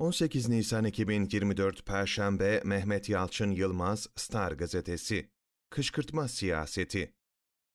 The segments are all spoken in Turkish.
18 Nisan 2024 Perşembe Mehmet Yalçın Yılmaz Star Gazetesi Kışkırtma Siyaseti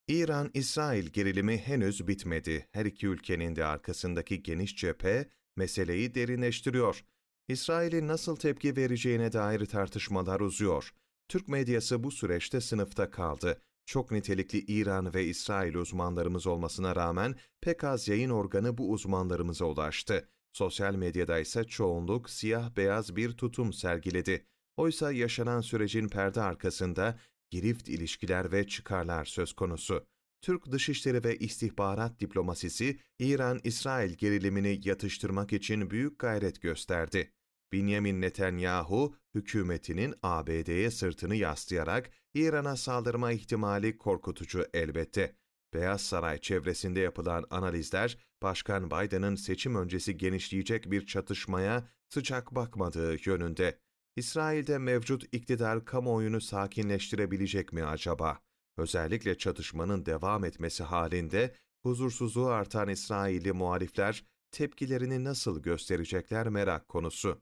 İran-İsrail gerilimi henüz bitmedi. Her iki ülkenin de arkasındaki geniş cephe meseleyi derinleştiriyor. İsrail'in nasıl tepki vereceğine dair tartışmalar uzuyor. Türk medyası bu süreçte sınıfta kaldı. Çok nitelikli İran ve İsrail uzmanlarımız olmasına rağmen pek az yayın organı bu uzmanlarımıza ulaştı. Sosyal medyada ise çoğunluk siyah beyaz bir tutum sergiledi. Oysa yaşanan sürecin perde arkasında girift ilişkiler ve çıkarlar söz konusu. Türk Dışişleri ve İstihbarat Diplomasisi, İran-İsrail gerilimini yatıştırmak için büyük gayret gösterdi. Benjamin Netanyahu, hükümetinin ABD'ye sırtını yaslayarak İran'a saldırma ihtimali korkutucu elbette. Beyaz Saray çevresinde yapılan analizler, Başkan Biden'ın seçim öncesi genişleyecek bir çatışmaya sıcak bakmadığı yönünde. İsrail'de mevcut iktidar kamuoyunu sakinleştirebilecek mi acaba? Özellikle çatışmanın devam etmesi halinde huzursuzluğu artan İsrailli muhalifler tepkilerini nasıl gösterecekler merak konusu.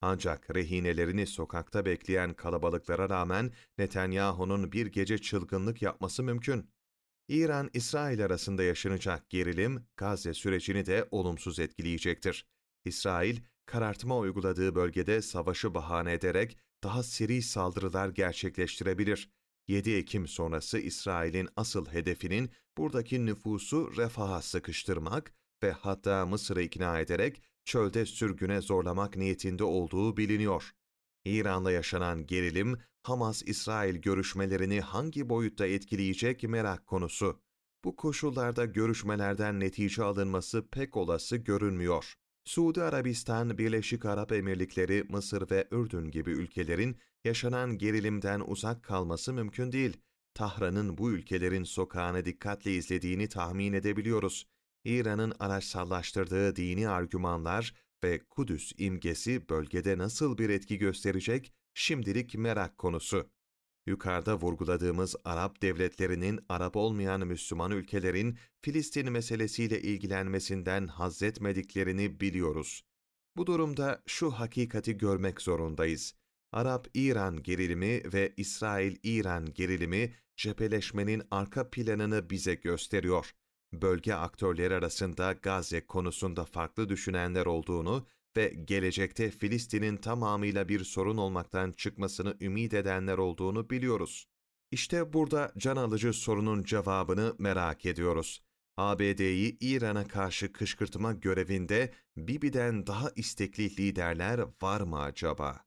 Ancak rehinelerini sokakta bekleyen kalabalıklara rağmen Netanyahu'nun bir gece çılgınlık yapması mümkün. İran-İsrail arasında yaşanacak gerilim, Gazze sürecini de olumsuz etkileyecektir. İsrail, karartma uyguladığı bölgede savaşı bahane ederek daha seri saldırılar gerçekleştirebilir. 7 Ekim sonrası İsrail'in asıl hedefinin buradaki nüfusu refaha sıkıştırmak ve hatta Mısır'ı ikna ederek çölde sürgüne zorlamak niyetinde olduğu biliniyor. İran'da yaşanan gerilim, Hamas-İsrail görüşmelerini hangi boyutta etkileyecek merak konusu. Bu koşullarda görüşmelerden netice alınması pek olası görünmüyor. Suudi Arabistan, Birleşik Arap Emirlikleri, Mısır ve Ürdün gibi ülkelerin yaşanan gerilimden uzak kalması mümkün değil. Tahran'ın bu ülkelerin sokağını dikkatle izlediğini tahmin edebiliyoruz. İran'ın araçsallaştırdığı dini argümanlar ve Kudüs imgesi bölgede nasıl bir etki gösterecek şimdilik merak konusu. Yukarıda vurguladığımız Arap devletlerinin Arap olmayan Müslüman ülkelerin Filistin meselesiyle ilgilenmesinden haz etmediklerini biliyoruz. Bu durumda şu hakikati görmek zorundayız. Arap-İran gerilimi ve İsrail-İran gerilimi cepheleşmenin arka planını bize gösteriyor bölge aktörleri arasında Gazze konusunda farklı düşünenler olduğunu ve gelecekte Filistin'in tamamıyla bir sorun olmaktan çıkmasını ümit edenler olduğunu biliyoruz. İşte burada can alıcı sorunun cevabını merak ediyoruz. ABD'yi İran'a karşı kışkırtma görevinde Bibi'den daha istekli liderler var mı acaba?